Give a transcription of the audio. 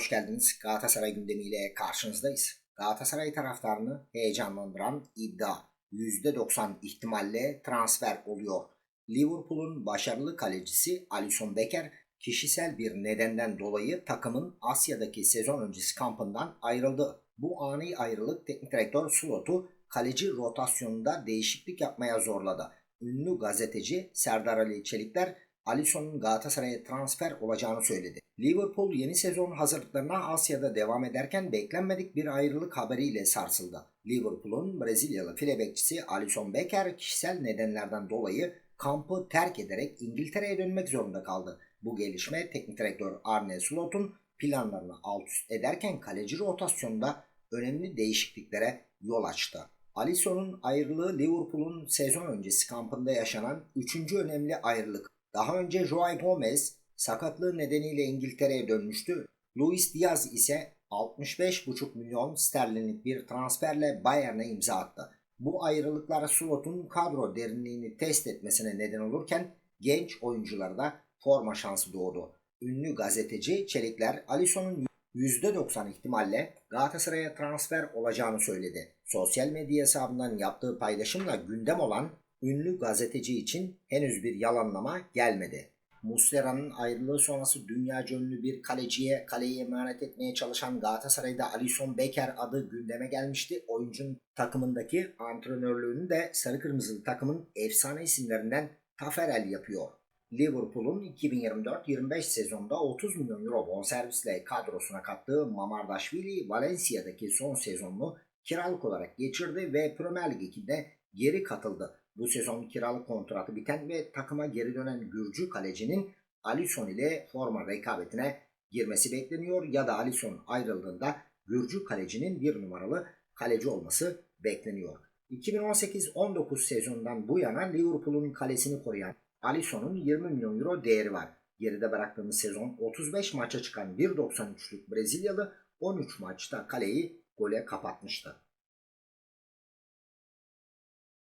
hoş geldiniz. Galatasaray gündemiyle karşınızdayız. Galatasaray taraftarını heyecanlandıran iddia %90 ihtimalle transfer oluyor. Liverpool'un başarılı kalecisi Alisson Becker kişisel bir nedenden dolayı takımın Asya'daki sezon öncesi kampından ayrıldı. Bu ani ayrılık teknik direktör Slot'u kaleci rotasyonunda değişiklik yapmaya zorladı. Ünlü gazeteci Serdar Ali Çelikler Alisson'un Galatasaray'a transfer olacağını söyledi. Liverpool yeni sezon hazırlıklarına Asya'da devam ederken beklenmedik bir ayrılık haberiyle sarsıldı. Liverpool'un Brezilyalı file bekçisi Alisson Becker kişisel nedenlerden dolayı kampı terk ederek İngiltere'ye dönmek zorunda kaldı. Bu gelişme teknik direktör Arne Slot'un planlarını alt üst ederken kaleci rotasyonunda önemli değişikliklere yol açtı. Alisson'un ayrılığı Liverpool'un sezon öncesi kampında yaşanan üçüncü önemli ayrılık. Daha önce Joao Gomez sakatlığı nedeniyle İngiltere'ye dönmüştü. Luis Diaz ise 65,5 milyon sterlinlik bir transferle Bayern'e imza attı. Bu ayrılıklar Slot'un kadro derinliğini test etmesine neden olurken genç oyuncularda forma şansı doğdu. Ünlü gazeteci Çelikler Alisson'un %90 ihtimalle Galatasaray'a transfer olacağını söyledi. Sosyal medya hesabından yaptığı paylaşımla gündem olan ünlü gazeteci için henüz bir yalanlama gelmedi. Muslera'nın ayrılığı sonrası dünyaca ünlü bir kaleciye kaleyi emanet etmeye çalışan Galatasaray'da Alisson Becker adı gündeme gelmişti. Oyuncunun takımındaki antrenörlüğünü de sarı kırmızılı takımın efsane isimlerinden Taferel yapıyor. Liverpool'un 2024-25 sezonda 30 milyon euro bonservisle kadrosuna kattığı Mamardashvili Valencia'daki son sezonunu kiralık olarak geçirdi ve Premier Lig 2'de geri katıldı. Bu sezon kiralık kontratı biten ve takıma geri dönen Gürcü kalecinin Alisson ile forma rekabetine girmesi bekleniyor ya da Alisson ayrıldığında Gürcü kalecinin bir numaralı kaleci olması bekleniyor. 2018-19 sezonundan bu yana Liverpool'un kalesini koruyan Alisson'un 20 milyon euro değeri var. Geride bıraktığımız sezon 35 maça çıkan 1.93'lük Brezilyalı 13 maçta kaleyi gole kapatmıştı.